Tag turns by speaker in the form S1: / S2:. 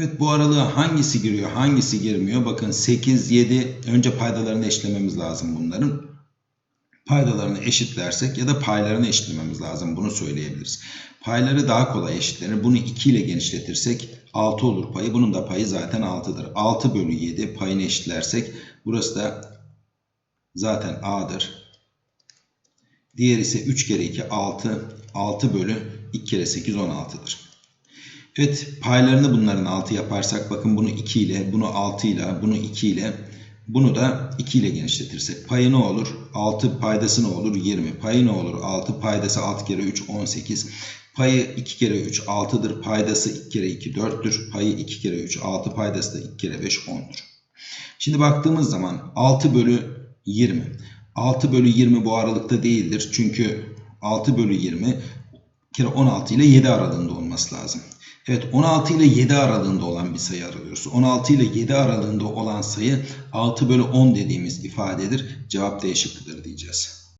S1: Evet bu aralığa hangisi giriyor hangisi girmiyor? Bakın 8, 7 önce paydalarını eşlememiz lazım bunların. Paydalarını eşitlersek ya da paylarını eşitlememiz lazım bunu söyleyebiliriz. Payları daha kolay eşitlenir. Bunu 2 ile genişletirsek 6 olur payı. Bunun da payı zaten 6'dır. 6 bölü 7 payını eşitlersek burası da zaten A'dır. Diğer ise 3 kere 2 6. 6 bölü 2 kere 8 16'dır. Evet paylarını bunların 6 yaparsak bakın bunu 2 ile bunu 6 ile bunu 2 ile bunu da 2 ile genişletirsek payı ne olur? 6 paydası ne olur? 20. Payı ne olur? 6 paydası 6 kere 3 18. Payı 2 kere 3 6'dır. Paydası 2 kere 2 4'tür. Payı 2 kere 3 6 paydası da 2 kere 5 10'dur. Şimdi baktığımız zaman 6 bölü 20. 6 bölü 20 bu aralıkta değildir. Çünkü 6 bölü 20 bir kere 16 ile 7 aralığında olması lazım. Evet 16 ile 7 aralığında olan bir sayı arıyoruz. 16 ile 7 aralığında olan sayı 6 bölü 10 dediğimiz ifadedir. Cevap D diyeceğiz.